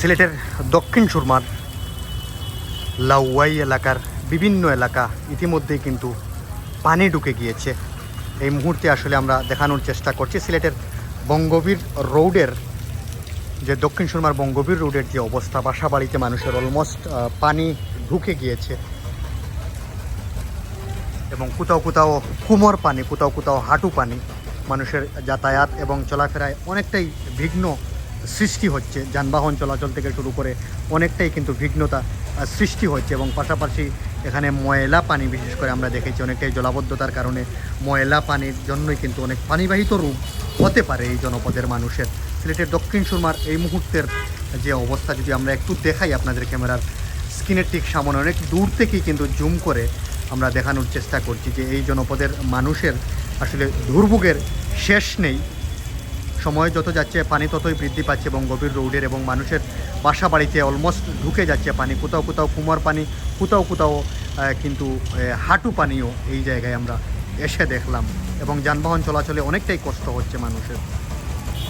সিলেটের দক্ষিণ সুরমার লাউয়াই এলাকার বিভিন্ন এলাকা ইতিমধ্যেই কিন্তু পানি ঢুকে গিয়েছে। এই মুহূর্তে আসলে আমরা দেখানোর চেষ্টা করছি সিলেটের বঙ্গবীর রোডের যে দক্ষিণ সুরমার বঙ্গবীর রোডের যে অবস্থা বাসা বাড়িতে মানুষের অলমোস্ট পানি ঢুকে গিয়েছে। এবং কোথাও কোথাও কুমোর পানি, কোথাও কোথাও হাঁটু পানি, মানুষের যাতায়াত এবং চলাফেরায় অনেকটাই বিঘ্ন সৃষ্টি হচ্ছে, যানবাহন চলাচল থেকে শুরু করে অনেকটাই কিন্তু বিঘ্নতা সৃষ্টি হচ্ছে এবং পাশাপাশি এখানে ময়লা পানি বিশেষ করে আমরা দেখেছি অনেকটাই জলাবদ্ধতার কারণে ময়লা পানির জন্যই কিন্তু অনেক পানিবাহিত রূপ হতে পারে এই জনপদের মানুষের। সিলেটের দক্ষিণ সুরমার এই মুহূর্তের যে অবস্থা, যদি আমরা একটু দেখাই আপনাদের ক্যামেরার স্ক্রিনের ঠিক সামনে, অনেক দূর থেকেই কিন্তু জুম করে আমরা দেখানোর চেষ্টা করছি যে এই জনপদের মানুষের আসলে দুর্ভোগের শেষ নেই। সময় যত যাচ্ছে পানি ততই বৃদ্ধি পাচ্ছে এবং গভীর রোডের এবং মানুষের বাসা বাড়িতে অলমোস্ট ঢুকে যাচ্ছে পানি। কোথাও কোথাও কুমার পানি, কোথাও কোথাও কিন্তু হাঁটু পানিও এই জায়গায় আমরা এসে দেখলাম। এবং যানবাহন চলাচলে অনেকটাই কষ্ট হচ্ছে মানুষের।